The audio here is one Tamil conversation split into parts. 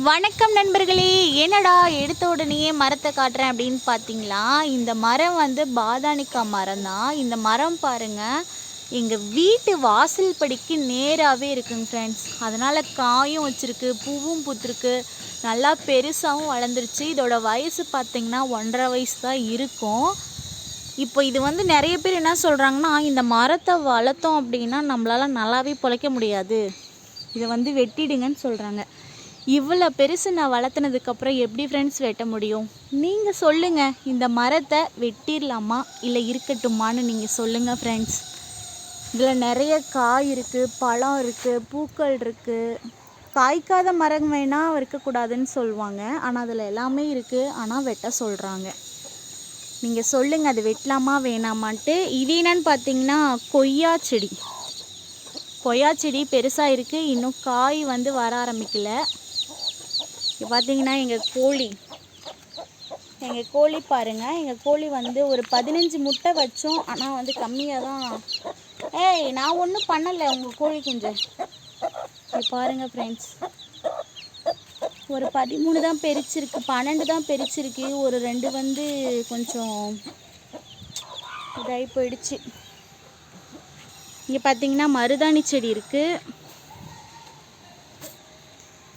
வணக்கம் நண்பர்களே. என்னடா எடுத்த உடனேயே மரத்தை காட்டுறேன் அப்படின்னு பார்த்தீங்களா? இந்த மரம் வந்து பாதானிக்கா மரம் தான். இந்த மரம் பாருங்க எங்கள் வீட்டு வாசல் படிக்கு நேராகவே இருக்குங்க ஃப்ரெண்ட்ஸ் அதனால் காயும் வச்சுருக்கு பூவும் பூத்துருக்கு. நல்லா பெருசாகவும் வளர்ந்துருச்சு. இதோட வயசு பார்த்திங்கன்னா ஒன்றரை வயசு தான் இருக்கும். இப்போ இது வந்து நிறைய பேர் என்ன சொல்கிறாங்கன்னா இந்த மரத்தை வளர்த்தோம் அப்படின்னா நம்மளால் நல்லாவே பிழைக்க முடியாது. இதை வந்து வெட்டிடுங்கன்னு சொல்கிறாங்க இவ்வளோ பெருசு நான் வளர்த்துனதுக்கப்புறம் எப்படி ஃப்ரெண்ட்ஸ் வெட்ட முடியும்? நீங்கள் சொல்லுங்கள் இந்த மரத்தை வெட்டிடலாமா? இல்லை இருக்கட்டுமான்னு நீங்கள் சொல்லுங்கள் ஃப்ரெண்ட்ஸ் இதில் நிறைய காய் இருக்குது பழம் இருக்குது பூக்கள் இருக்குது காய்க்காத மரம் வேணால் இருக்கக்கூடாதுன்னு சொல்லுவாங்க. ஆனால் அதில் எல்லாமே இருக்குது ஆனால் வெட்ட சொல்கிறாங்க நீங்கள் சொல்லுங்கள் அது வெட்டலாமா வேணாமான்ட்டு. இது என்னன்னு பார்த்தீங்கன்னா கொய்யா செடி. கொய்யா செடி பெருசாக இருக்குது இன்னும் காய் வந்து வர ஆரம்பிக்கலை. இங்கே பார்த்தீங்கன்னா எங்கள் கோழி. எங்கள் கோழி பாருங்கள் எங்கள் கோழி வந்து ஒரு பதினஞ்சு முட்டை வச்சோம். ஆனால் வந்து கம்மியாக தான் ஏய் நான் ஒன்றும் பண்ணலை உங்கள் கோழி குஞ்சு. பாருங்கள் ஃப்ரெண்ட்ஸ் ஒரு பதிமூணு தான் பெரிச்சிருக்கு. பன்னெண்டு தான் பெரிச்சிருக்கு. ஒரு ரெண்டு வந்து கொஞ்சம் இதாகி போயிடுச்சு. இங்கே பார்த்தீங்கன்னா மருதாணி செடி இருக்குது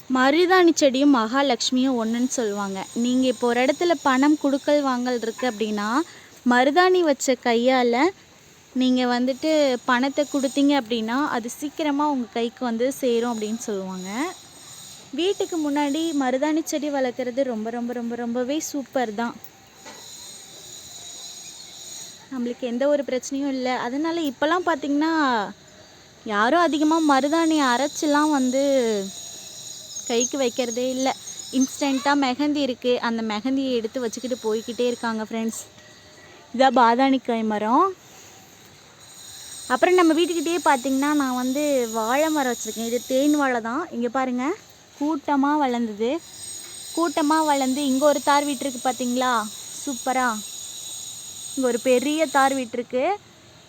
மருதாணி செடியும் மகாலட்சுமியும் ஒன்றுன்னு சொல்லுவாங்க. நீங்கள் இப்போ ஒரு இடத்துல பணம் கொடுக்கல் வாங்கல் இருக்குது அப்படின்னா மருதாணி வச்ச கையால் நீங்கள் வந்துட்டு பணத்தை கொடுத்தீங்க அப்படின்னா அது சீக்கிரமாக உங்கள் கைக்கு வந்து சேரும் அப்படின்னு சொல்லுவாங்க. வீட்டுக்கு முன்னாடி மருதாணி செடி வளர்க்குறது ரொம்ப ரொம்ப ரொம்ப ரொம்பவே சூப்பர் தான். நம்மளுக்கு எந்த ஒரு பிரச்சனையும் இல்லை. அதனால் இப்போல்லாம் பார்த்தீங்கன்னா யாரும் அதிகமாக மருதாணி அரைச்சிலாம் வந்து கைக்கு வைக்கிறதே இல்லை. இன்ஸ்டண்ட்டாக மெஹந்தி இருக்குது அந்த மெஹந்தியை எடுத்து வச்சுக்கிட்டு போய்க்கிட்டே இருக்காங்க ஃப்ரெண்ட்ஸ் இதான் பாதாணிக்காய் மரம். அப்புறம் நம்ம வீட்டுக்கிட்டே பார்த்தீங்கன்னா நான் வந்து வாழை மரம் வச்சுருக்கேன். இது தேன் வாழை தான். இங்கே பாருங்கள் கூட்டமாக வளர்ந்தது. கூட்டமாக வளர்ந்து இங்கே ஒரு தார் விட்டுருக்கு பார்த்தீங்களா சூப்பராக இங்கே ஒரு பெரிய தார் விட்டுருக்கு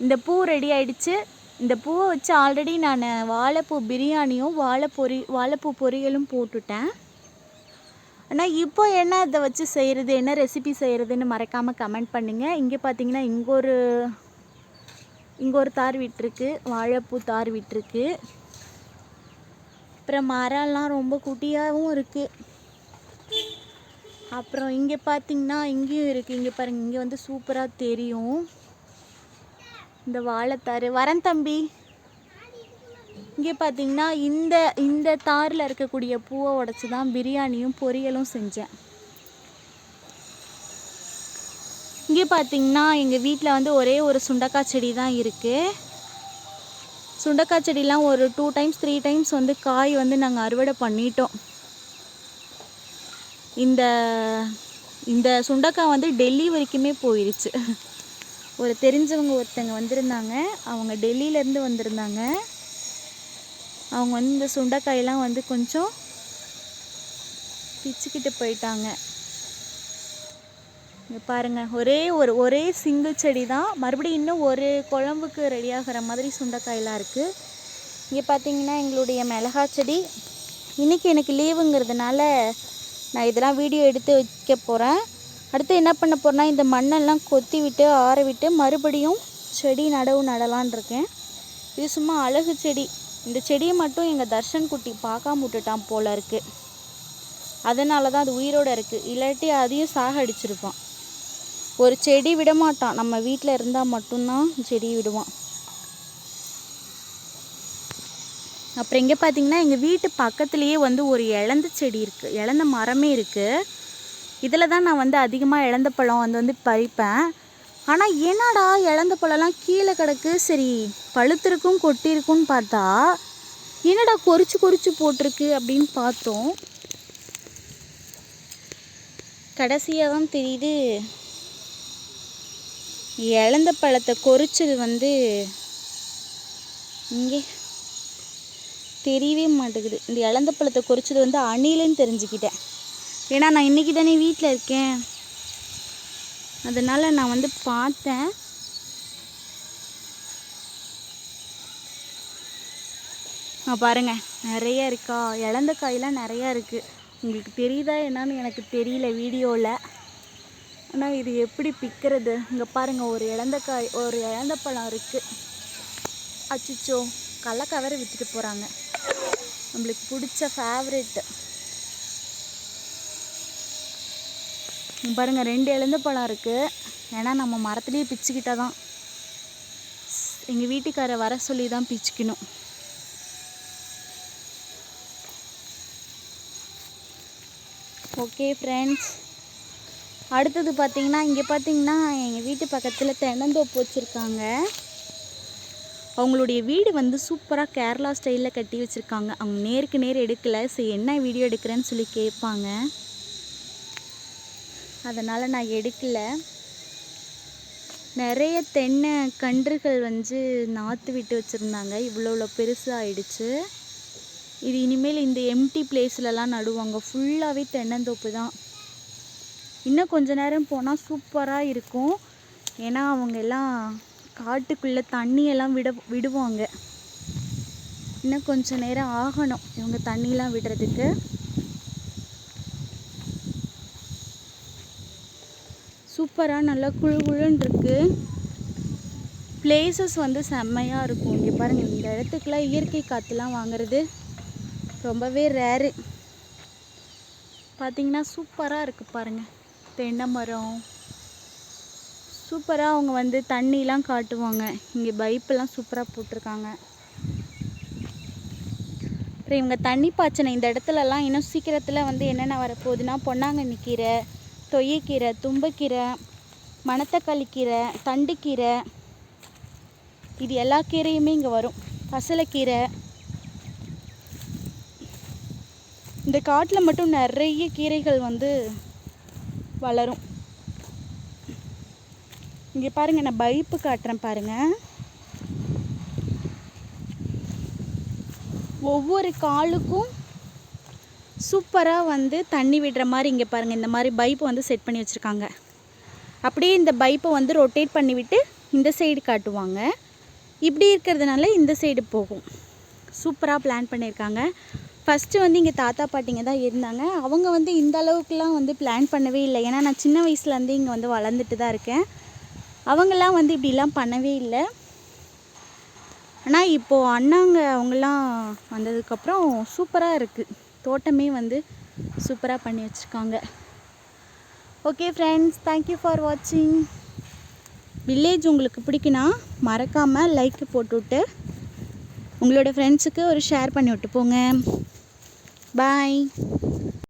இந்த பூ ரெடி ஆயிடுச்சு. இந்த பூவை வச்சு ஆல்ரெடி நான் வாழைப்பூ பிரியாணியும் வாழைப்பொரி வாழைப்பூ பொரியலும் போட்டுட்டேன். ஆனால் இப்போ என்ன இதை வச்சு செய்கிறது என்ன ரெசிபி செய்கிறதுன்னு மறக்காமல் கமெண்ட் பண்ணுங்கள் இங்கே பார்த்தீங்கன்னா இங்கே ஒரு இங்கே ஒரு தார் விட்டுருக்கு. வாழைப்பூ தார் விட்டுருக்கு. அப்புறம் மரம்லாம் ரொம்ப குட்டியாகவும் இருக்குது அப்புறம் இங்கே பார்த்தீங்கன்னா இங்கேயும் இருக்குது இங்கே பாருங்கள் இங்கே வந்து சூப்பராக தெரியும். இந்த வாழைத்தாறு வரேன் தம்பி இங்கே பார்த்தீங்கன்னா இந்த இந்த தாரில் இருக்கக்கூடிய பூவை உடச்சி தான் பிரியாணியும் பொரியலும் செஞ்சேன். இங்கே பார்த்தீங்கன்னா எங்கள் வீட்டில் வந்து ஒரே ஒரு சுண்டக்காய் செடி தான் இருக்குது சுண்டக்காய் செடிலாம் ஒரு டூ டைம்ஸ் த்ரீ டைம்ஸ் வந்து காய் வந்து நாங்கள் அறுவடை பண்ணிட்டோம். இந்த இந்த சுண்டக்காய் வந்து டெல்லி வரைக்குமே போயிருச்சு. ஒரு தெரிஞ்சவங்க ஒருத்தங்க வந்திருந்தாங்க. அவங்க டெல்லியிலேருந்து வந்திருந்தாங்க. அவங்க வந்து இந்த சுண்டைக்காயெல்லாம் வந்து கொஞ்சம் பிச்சுக்கிட்டு போயிட்டாங்க. இங்கே பாருங்கள் ஒரே ஒரு ஒரே சிங்கிள் செடி தான் மறுபடியும் இன்னும் ஒரு குழம்புக்கு ரெடியாகிற மாதிரி சுண்டைக்காயெலாம் இருக்குது இங்கே பார்த்தீங்கன்னா எங்களுடைய மிளகா செடி. இன்றைக்கி எனக்கு லீவுங்கிறதுனால நான் இதெல்லாம் வீடியோ எடுத்து வைக்க போகிறேன் அடுத்து என்ன பண்ண போகிறேன்னா இந்த மண்ணெல்லாம் கொத்தி விட்டு ஆற விட்டு மறுபடியும் செடி நடவு நடலான் இருக்கேன். இது சும்மா அழகு செடி. இந்த செடியை மட்டும் எங்கள் தர்ஷன் குட்டி பார்க்காம விட்டுட்டான் போல இருக்குது அதனால தான் அது உயிரோடு இருக்குது இல்லாட்டி அதையும் சாகடிச்சிருப்பான். ஒரு செடி விடமாட்டான். நம்ம வீட்டில் இருந்தால் மட்டும்தான் செடி விடுவான். அப்புறம் இங்கே பார்த்தீங்கன்னா எங்கள் வீட்டு பக்கத்துலேயே வந்து ஒரு இழந்த செடி இருக்குது இழந்த மரமே இருக்குது இதில் தான் நான் வந்து அதிகமாக இழந்த பழம் வந்து வந்து பறிப்பேன். ஆனால் என்னடா இழந்த பழம்லாம் கீழே கிடக்கு? சரி பழுத்திருக்கும் கொட்டியிருக்கும்னு பார்த்தா என்னடா கொறிச்சு கொறிச்சு போட்டிருக்கு அப்படின்னு பார்த்தோம். கடைசியாக தான் தெரியுது இழந்த பழத்தை கொறிச்சது வந்து இங்கே தெரியவே மாட்டேங்குது. இந்த இழந்த பழத்தை கொறிச்சது வந்து அணிலுன்னு தெரிஞ்சுக்கிட்டேன். ஏன்னா நான் இன்றைக்கி தானே வீட்டில் இருக்கேன். அதனால் நான் வந்து பார்த்தேன். ஆ பாருங்க. நிறைய இருக்கா? இழந்த காயெலாம் நிறையா இருக்குது உங்களுக்கு தெரியுதா என்னன்னு எனக்கு தெரியல வீடியோவில் ஆனால் இது எப்படி பிக்கிறது? இங்கே பாருங்கள் ஒரு இழந்தக்காய் ஒரு இழந்த பழம் இருக்குது அச்சிச்சோ கள்ளக்கவரை வேற விற்றுட்டு போகிறாங்க நம்மளுக்கு பிடிச்ச ஃபேவரெட்டு பாருங்கள் ரெண்டு எழுந்து பழம் இருக்குது ஏன்னா நம்ம மரத்துலேயே பிச்சுக்கிட்டா தான். எங்கள் வீட்டுக்காரை வர சொல்லி தான் பிச்சுக்கணும். ஓகே ஃப்ரெண்ட்ஸ் அடுத்தது பார்த்திங்கன்னா இங்கே பார்த்தீங்கன்னா எங்கள் வீட்டு பக்கத்தில் தென்னந்தோப்பு வச்சுருக்காங்க. அவங்களுடைய வீடு வந்து சூப்பராக கேரளா ஸ்டைலில் கட்டி வச்சுருக்காங்க. அவங்க நேருக்கு நேர் எடுக்கலை. சரி என்ன வீடியோ எடுக்கிறேன்னு சொல்லி கேட்பாங்க. அதனால் நான் எடுக்கலை. நிறைய தென்னை கன்றுகள் வந்து நாற்று விட்டு வச்சுருந்தாங்க. இவ்வளோ இவ்வளோ பெருசாக ஆயிடுச்சு. இது இனிமேல் இந்த எம்டி பிளேஸ்லலாம் நடுவாங்க. ஃபுல்லாகவே தென்னந்தோப்பு தான். இன்னும் கொஞ்ச நேரம் போனால் சூப்பராக இருக்கும். ஏன்னா அவங்க எல்லாம் காட்டுக்குள்ளே தண்ணியெல்லாம் விட விடுவாங்க. இன்னும் கொஞ்சம் நேரம் ஆகணும். இவங்க தண்ணியெலாம் விடுறதுக்கு. சூப்பராக நல்லா குழு குழுன்னு இருக்கு. பிளேசஸ் வந்து செம்மையாக இருக்கும். இங்கே பாருங்கள் இந்த இடத்துக்குலாம் இயற்கை காற்றுலாம் வாங்குறது ரொம்பவே ரேரு பார்த்தீங்கன்னா சூப்பராக இருக்குது பாருங்கள் தென்னை மரம். சூப்பராக அவங்க வந்து தண்ணிலாம் காட்டுவாங்க. இங்கே பைப்பெல்லாம் சூப்பராக போட்டிருக்காங்க. அப்புறம் இவங்க தண்ணி பாய்ச்சின இந்த இடத்துலலாம் இன்னும் சீக்கிரத்தில் வந்து என்னென்ன வரப்போகுதுன்னா பொன்னாங்கண்ணி கீரை தொய்யக்கீரை தும்பக்கீரை மணத்தக்காளி கீரை தண்டுக்கீரை இது எல்லா கீரையுமே இங்கே வரும். பசலைக்கீரை. இந்த காட்டில் மட்டும் நிறைய கீரைகள் வந்து வளரும். இங்கே பாருங்கள் நான் பைப்பு காட்டுறேன் பாருங்கள் ஒவ்வொரு காலுக்கும் சூப்பராக வந்து தண்ணி விடுற மாதிரி இங்கே பாருங்கள் இந்த மாதிரி பைப்பை வந்து செட் பண்ணி வச்சுருக்காங்க. அப்படியே இந்த பைப்பை வந்து ரொட்டேட் பண்ணிவிட்டு இந்த சைடு காட்டுவாங்க. இப்படி இருக்கிறதுனால இந்த சைடு போகும். சூப்பராக பிளான் பண்ணியிருக்காங்க ஃபஸ்ட்டு வந்து இங்கே தாத்தா பாட்டிங்க தான் இருந்தாங்க. அவங்க வந்து இந்த அளவுக்குலாம் வந்து பிளான் பண்ணவே இல்லை. ஏன்னா நான் சின்ன வயசுலேருந்து இங்கே வந்து வளர்ந்துட்டு தான் இருக்கேன். அவங்கெல்லாம் வந்து இப்படிலாம் பண்ணவே இல்லை. ஆனால் இப்போது அண்ணாங்க அவங்கெல்லாம் வந்ததுக்கப்புறம் சூப்பராக இருக்குது தோட்டமே வந்து சூப்பராக பண்ணி வச்சுருக்காங்க. Okay friends thank you for வாட்சிங் வில்லேஜ் உங்களுக்கு பிடிக்குன்னா மறக்காமல் லைக் போட்டுவிட்டு உங்களோட ஃப்ரெண்ட்ஸுக்கு ஒரு ஷேர் பண்ணி விட்டு போங்க. பாய்